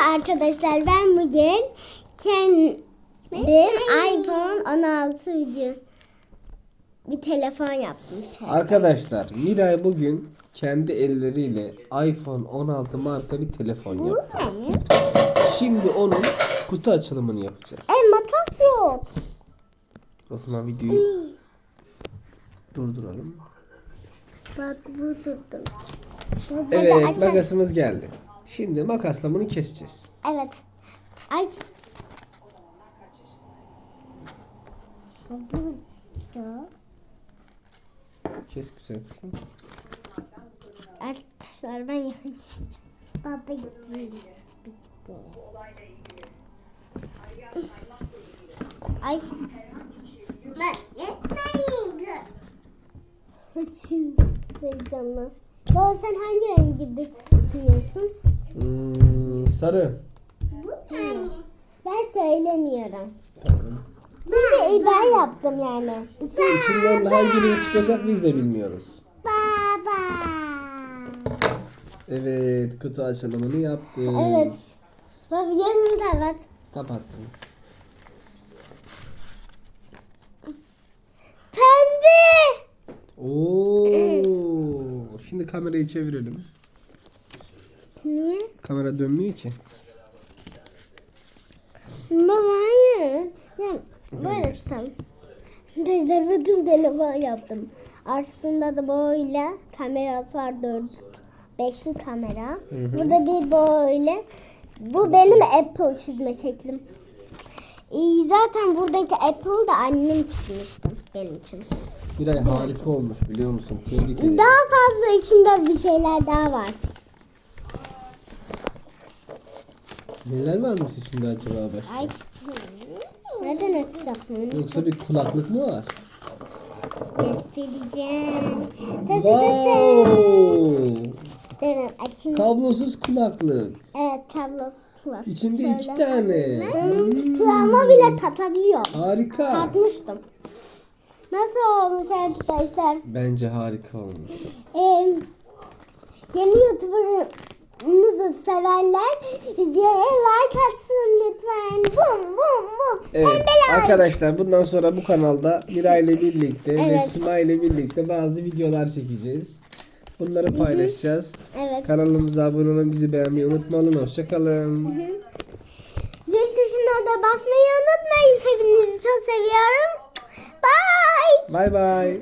arkadaşlar ben bugün kendim iPhone 16 video bir telefon yaptım. Arkadaşlar Miray bugün kendi elleriyle iPhone 16 marka bir telefon yaptı. Şimdi onun kutu açılımını yapacağız. E makas yok. O zaman videoyu durduralım. Bak bu tuttum. Bu Evet açar- makasımız geldi. Şimdi makasla bunu keseceğiz. Evet. Ay. Kes güzel kızım. Arkadaşlar ben yakın keseceğim. Baba bitti. Ay. Açıyoruz heyecanla. Baba sen hangi rengi düşünüyorsun? Hmm, sarı. Ben söylemiyorum. Çünkü ben yaptım yani. İçinden hangi renk çıkacak biz de bilmiyoruz. Baba. Evet kutu açılımını yaptık. Evet. Baba yanımda evet. Kapattım. Pembe. Oo. Şimdi kamerayı çevirelim. Niye? Kamera dönmüyor ki. Baba hayır. Ya böyle. Arkadaşlar bütün telefon yaptım. Arkasında da böyle kamerası var dört. Beşli kamera. Hı hı. Burada bir böyle. Bu benim Apple çizme şeklim. Ee, zaten buradaki Apple da annem çizmişti benim için. Miray harika olmuş biliyor musun? Tebrik ederim. Daha fazla içinde bir şeyler daha var. Neler varmış içinde acaba başka? Ay. Nereden bunu? Yoksa bir kulaklık mı var? Göstereceğim. Wow! Durun açayım. Kablosuz kulaklık. Evet kablosuz kulak. İçinde Şöyle. iki tane. Hmm. Kulağıma bile takabiliyor. Harika. Takmıştım. Nasıl olmuş arkadaşlar? Bence harika olmuş. Ee, yeni YouTuber'ınızı severler videoya like atsın lütfen. Bum bum bum. Evet Pembe like. arkadaşlar bundan sonra bu kanalda Miray ile birlikte ve Evet. Sima ile birlikte bazı videolar çekeceğiz. Bunları paylaşacağız. Evet. Kanalımıza abone olun, bizi beğenmeyi unutmayın. Hoşçakalın. Zil tuşuna da basmayı unutmayın. Hepinizi çok seviyorum. Bye. Bay bay.